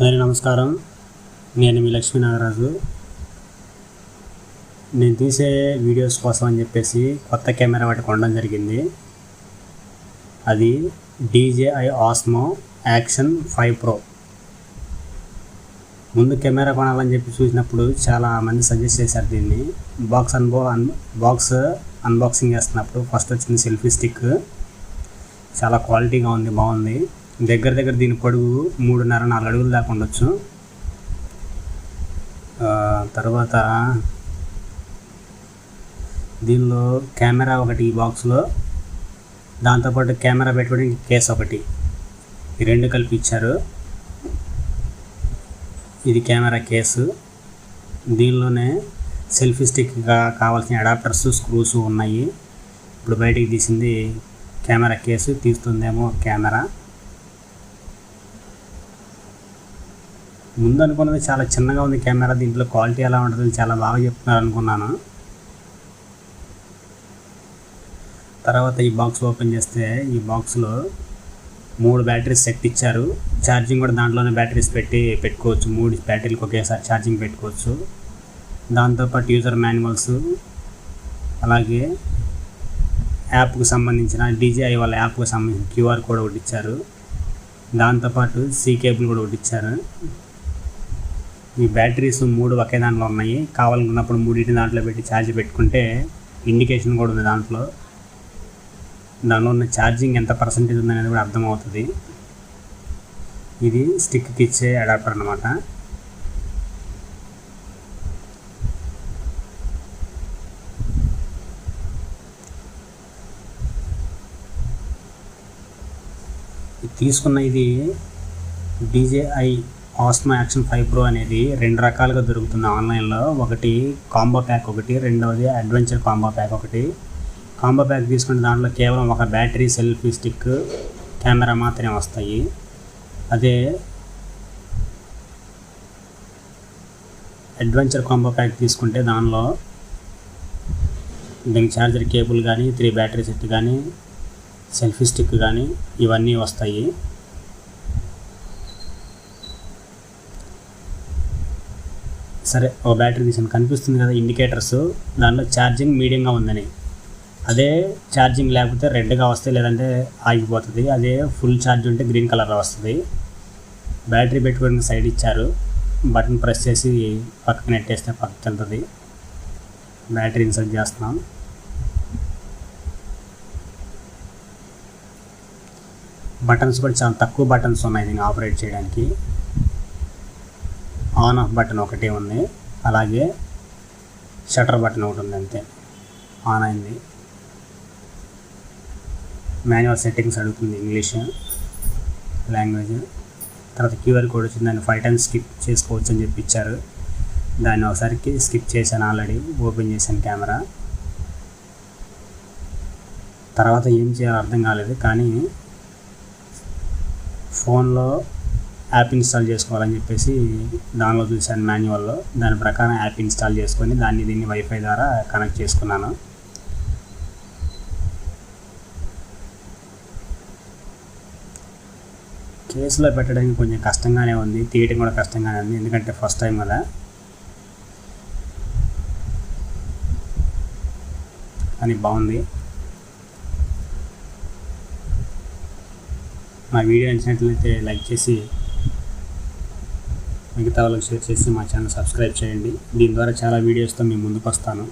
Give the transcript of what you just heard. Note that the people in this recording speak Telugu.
అందరికీ నమస్కారం. నేను మీ లక్ష్మీ నాగరాజు. నేను తీసే వీడియోస్ కోసం అని చెప్పేసి కొత్త కెమెరా ఒకటి కొనడం జరిగింది. అది DJI Osmo action five pro. ముందు కెమెరా కొనాలని చెప్పి చూసినప్పుడు చాలా మంది సజెస్ట్ చేశారు దీన్ని. బాక్స్ అన్బో అన్ బాక్స్ అన్బాక్సింగ్ చేస్తున్నప్పుడు ఫస్ట్ వచ్చింది సెల్ఫీ స్టిక్. చాలా క్వాలిటీగా ఉంది బాగుంది. దగ్గర దగ్గర దీని పొడుగు మూడున్నర నాలుగు అడుగులు దాకా ఉండొచ్చు. తర్వాత దీనిలో కెమెరా ఒకటి ఈ బాక్స్లో. దాంతోపాటు కెమెరా పెట్టుకోవడానికి కేస్ ఒకటి. ఈ రెండు కలిపి ఇచ్చారు. ఇది కెమెరా కేసు. దీనిలోనే సెల్ఫీ స్టిక్గా కావాల్సిన అడాప్టర్స్ స్క్రూస్ ఉన్నాయి. ఇప్పుడు బయటికి తీసింది కెమెరా కేసు తీస్తుందేమో కెమెరా. ముందు అనుకున్నది చాలా చిన్నగా ఉంది కెమెరా దీంట్లో క్వాలిటీ ఎలా ఉంటుంది చాలా బాగా చెప్తున్నారు అనుకున్నాను తర్వాత ఈ బాక్స్ ఓపెన్ చేస్తే ఈ బాక్స్లో మూడు బ్యాటరీస్ సెట్ ఇచ్చారు. ఛార్జింగ్ కూడా దాంట్లోనే బ్యాటరీస్ పెట్టి పెట్టుకోవచ్చు. మూడు బ్యాటరీలకు ఒకేసారి ఛార్జింగ్ పెట్టుకోవచ్చు. దాంతోపాటు యూజర్ మాన్యువల్స్ అలాగే యాప్కు సంబంధించిన డీజీఐ వాళ్ళ యాప్కు సంబంధించిన క్యూఆర్ కోడ్ ఒకటి ఇచ్చారు. దాంతోపాటు సీ కేబుల్ కూడా ఒకటి ఇచ్చారు. ఈ బ్యాటరీస్ మూడు ఒకే దాంట్లో ఉన్నాయి. కావాలనుకున్నప్పుడు మూడింటి దాంట్లో పెట్టి ఛార్జ్ పెట్టుకుంటే ఇండికేషన్ కూడా ఉంది దాంట్లో. దానిలో ఉన్న ఛార్జింగ్ ఎంత పర్సంటేజ్ ఉందనేది కూడా అర్థమవుతుంది. ఇది స్టిక్కి ఇచ్చే అడాప్టర్ అనమాట ఇది తీసుకున్న ఇది DJI Osmo action five pro అనేది రెండు రకాలుగా దొరుకుతుంది ఆన్లైన్లో. ఒకటి కాంబో ప్యాక్ ఒకటి రెండవది అడ్వెంచర్ కాంబో ప్యాక్ ఒకటి. కాంబో ప్యాక్ తీసుకుంటే దాంట్లో కేవలం ఒక బ్యాటరీ సెల్ఫీ స్టిక్ కెమెరా మాత్రమే వస్తాయి. అదే అడ్వెంచర్ కాంబో ప్యాక్ తీసుకుంటే దానిలో దీనికి ఛార్జర్ కేబుల్ కానీ త్రీ బ్యాటరీ సెట్ కానీ సెల్ఫీ స్టిక్ కానీ ఇవన్నీ వస్తాయి. సరే ఒక బ్యాటరీ తీసాను కనిపిస్తుంది కదా ఇండికేటర్స్. దానిలో ఛార్జింగ్ మీడియంగా ఉందని. అదే ఛార్జింగ్ లేకపోతే రెడ్గా వస్తే లేదంటే ఆగిపోతుంది. అదే ఫుల్ ఛార్జ్ ఉంటే గ్రీన్ కలర్ వస్తుంది. బ్యాటరీ పెట్టుకోవడానికి సైడ్ ఇచ్చారు. బటన్ ప్రెస్ చేసి పక్కకు నెట్టేస్తే పక్కకి వెళ్తుంది. బ్యాటరీ ఇన్సర్ట్ చేస్తున్నాం. బటన్స్ కూడా చాలా తక్కువ బటన్స్ ఉన్నాయి దీన్ని ఆపరేట్ చేయడానికి. ఆన్ ఆఫ్ బటన్ ఒకటే ఉంది. అలాగే షటర్ బటన్ ఒకటి ఉంది అంతే. ఆన్ అయింది. మాన్యువల్ సెట్టింగ్స్ అడుగుతుంది ఇంగ్లీష్ లాంగ్వేజ్. తర్వాత క్యూఆర్ కోడ్ వచ్చింది. దాన్ని ఫైవ్ టైమ్స్ స్కిప్ చేసుకోవచ్చు అని చెప్పి ఇచ్చారు దాన్ని ఒకసారికి స్కిప్ చేశాను ఆల్రెడీ. ఓపెన్ చేశాను కెమెరా. తర్వాత ఏం చేయాలో అర్థం కాలేదు. కానీ ఫోన్లో యాప్ ఇన్స్టాల్ చేసుకోవాలని చెప్పేసి దానిలో చూశాను మాన్యువల్లో. దాని ప్రకారం యాప్ ఇన్స్టాల్ చేసుకొని దాన్ని దీన్ని వైఫై ద్వారా కనెక్ట్ చేసుకున్నాను. కేసులో పెట్టడానికి కొంచెం కష్టంగానే ఉంది. తీయడం కూడా కష్టంగానే ఉంది. ఎందుకంటే ఫస్ట్ టైం కదా. కానీ బాగుంది. మా వీడియో నచ్చినట్లయితే లైక్ చేసి మిగతా వాళ్ళకి షేర్ చేసి మా ఛానల్ సబ్స్క్రైబ్ చేయండి. దీని ద్వారా చాలా వీడియోస్తో మేము ముందుకు వస్తాను.